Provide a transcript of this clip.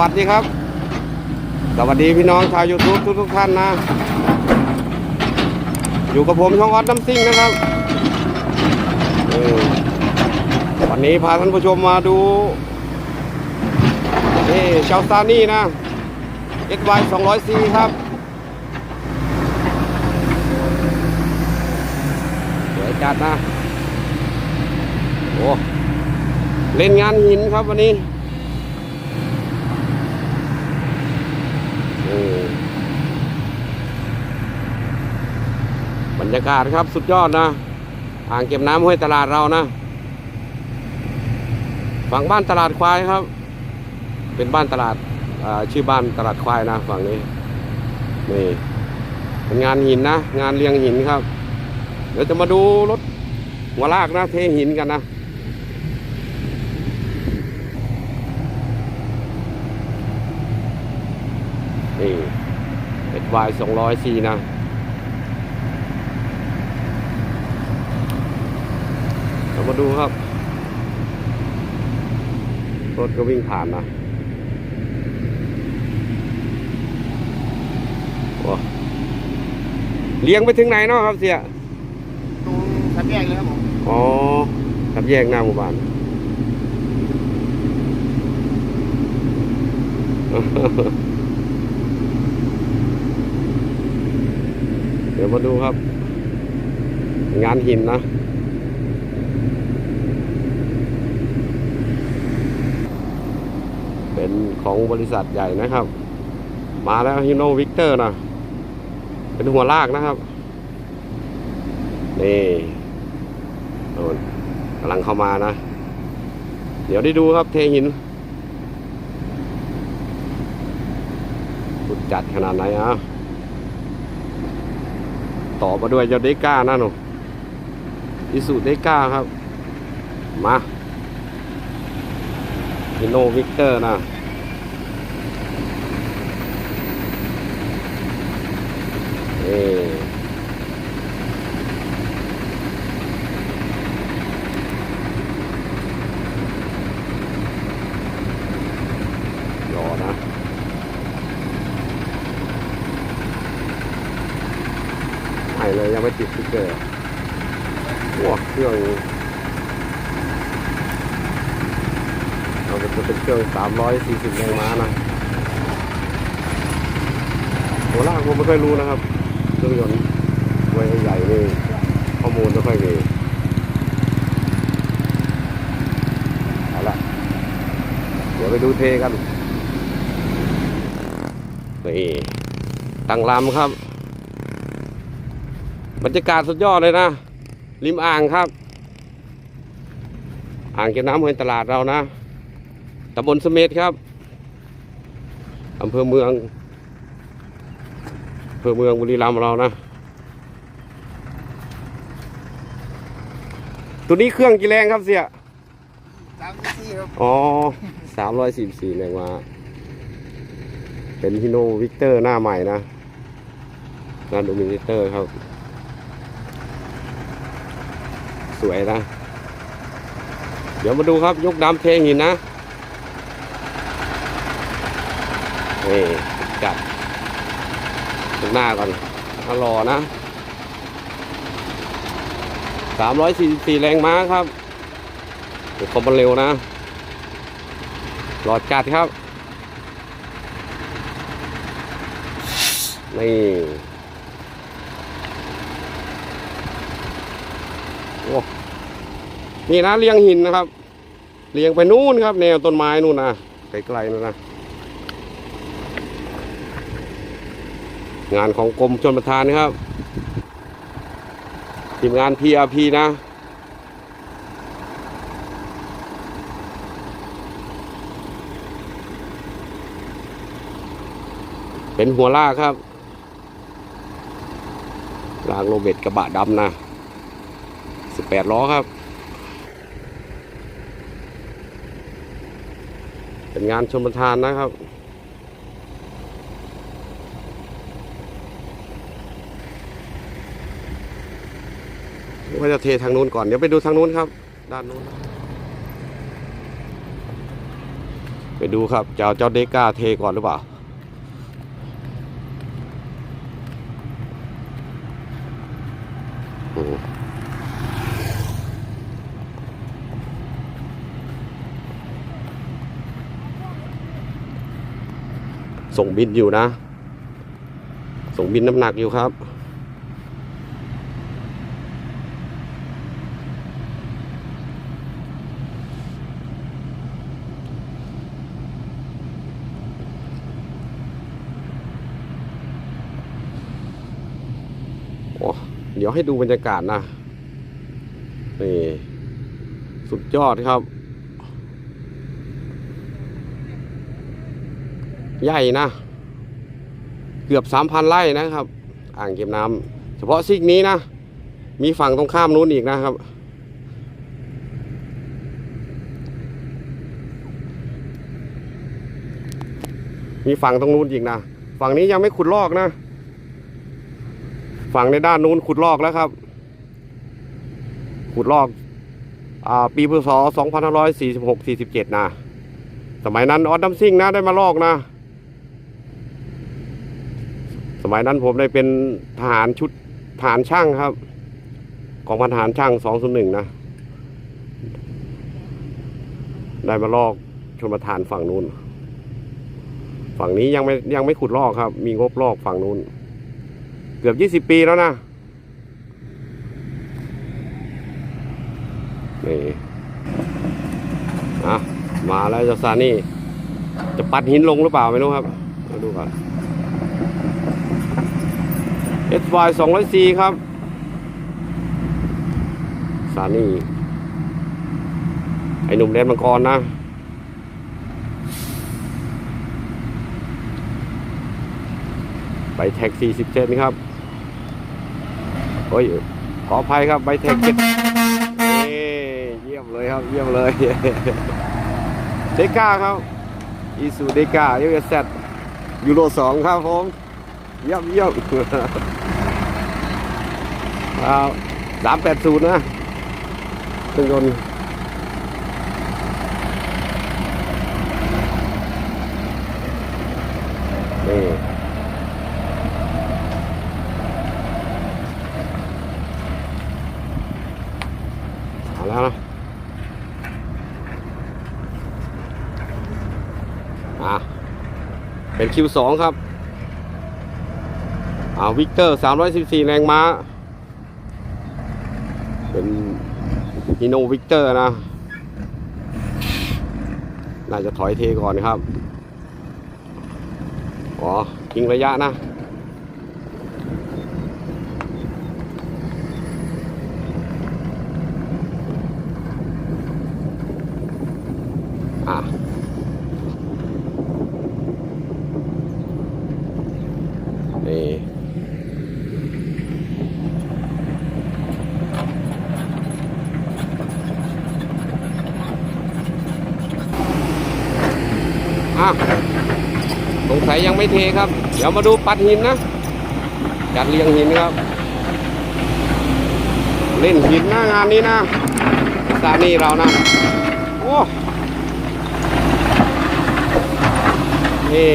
วัสดีครับ สวัสดีพี่น้องชาวยูทูบทุกทุกท่านนะ อยู่กับผมช่องออดน้ำซิ่งนะครับวันนี้พาท่านผู้ชมมาดูนี่เชลซานี่นะ SY 200C ครับสวยจัดนะ โอ้ เล่นงานหินครับวันนี้โอ้บ รรยากาศครับสุดยอดนะ อ่างเก็บน้ำห้วยตลาดเรานะ ฝั่งบ้านตลาดควายครับ เป็นบ้านตลาดชื่อบ้านตลาดควายนะฝั่งนี้นี่เป็นงานหินนะ งานเรียงหินครับ เดี๋ยวจะมาดูรถหัวลากนะเทหินกันนะนี่เอ็ดวายสองร้อยซีนะ เรา มาดูครับ รถก็วิ่งผ่านนะโอ้เลี้ยงไปถึงไหนเนาะครับเสียตรงสัญแยกเลยครับผมอ๋อครับแยกหน้าหมู่บ้านเดี๋ยวมาดูครับ งานหินนะ เป็นของบริษัทใหญ่นะครับ มาแล้วฮิโนวิกเตอร์นะเป็นหัวลากนะครับ นี่โน่นกำลังเข้ามานะ เดี๋ยวได้ดูครับเทหินสุดจัดขนาดไหนอะต่อมาด้วยยอดเดก้านะหนูอิสุเดก้าครับ มาฮิโนวิกเตอร์นะ เออใหม่เลยยังไม่ติดสติ๊กเกอร์ว้าเครื่องเราจะเป็นเครื่อง 340แรงม้านะโหล่างผมไม่เคยรู้นะครับ เครื่องยนต์ไว้ใหญ่นี่ข้อมูลไม่ค่อยมีเอาละเดี๋ยวไปดูเทกันนี่ตั้งลำครับ บรรยากาศสุดยอดเลยนะ ริมอ่างครับ อ่างเก็บน้ำห้วยตลาดเรานะตำบลสม็ดครับอำเภอเมืองำเภอเมืองบุรีรัมย์เรานะ ตัวนี้เครื่องกี่แรงครับเสียสามที่ครับอ๋อสามร้อยสี่สี่แรงมาเป็นฮิโนวิกเตอร์หน้าใหม่นะหน้าโดมินิเตอร์ครับ สวยนะ เดี๋ยวมาดูครับ ยกดำเทหินนะนี่จัด ตรงหน้าก่อนมารอนะสามร้อยสี่สี่แรงม้าครับเดี๋ยวความเร็วนะ หลอดจัดครับ นี่ โอ้ นี่นะเรียงหินนะครับเรียงไปนู่นครับ แนวต้นไม้นู่นนะไกลๆนู่นนะ งานของกรมชนประทานนะครับทีมงาน PRP นะเป็นหัวลากครับ ลากโรเบ็ดกระบะดำนะ 18 ล้อครับ เป็นงานชมประทานนะครับ ว่าจะเททางนู้นก่อน เดี๋ยวไปดูทางนู้นครับ ด้านนู้น ไปดูครับจะเอาเจ้าเดก้าเทก่อนหรือเปล่าส่งบินอยู่นะ ส่งบินน้ำหนักอยู่ครับ โอ้ เดี๋ยวให้ดูบรรยากาศนะนี่สุดยอดครับ ใหญ่นะ เกือบสามพันไร่นะครับ อ่างเก็บน้ำเฉพาะซีกนี้นะ มีฝั่งตรงข้ามนู้นอีกนะครับ มีฝั่งตรงนู้นอีกนะ ฝั่งนี้ยังไม่ขุดลอกนะ ฝั่งในด้านนู้นขุดลอกแล้วครับ ขุดลอกอปีพศ2546 47นะสมัยนั้นออสดัมซิ่งนะได้มาลอกนะ สมัยนั้นผมได้เป็นทหารชุดทหารช่างครับ ของพันทหารช่าง 201 นะ ได้มาลอกชนประทานฝั่งนู้น ฝั่งนี้ยังไม่ยังไม่ขุดลอกครับ มีงบลอกฝั่งนู้น เกือบยี่สิบปีแล้วนะนี่อะมาแล้วเจ้าซานี่ จะปัดหินลงหรือเปล่าไม่รู้ครับมาดูก่อน SY 204ครับ ซานี่ ไอหนุ่มแดนมังกรนะใบแท็ก 40 เซนครับ โอ้ยขออภัยครับใบแท็กเจ็ดเอ้ยเยี่ยมเลยครับเยี่ยมเลยเดก้าครับอีซูเดก้าเอเอสเซยูโรสองครับผมเยี่ยมเยี่ยมครับสามแปดศูนย์นะเครื่องยนต์นี่ เอาแล้วนะ อะเป็น Q2 ครับอ่าวิกเตอร์ 314 แรงม้า เป็นฮีโนวิกเตอร์นะ น่าจะถอยเทก่อนครับ อ๋อทิ้งระยะนะอะ อะสงสัยยังไม่เทครับ เดี๋ยวมาดูปัดหินนะ จัดเรียงหินครับ เล่นหินหน้างานนี้นะซานี่เรานะโอ้นี่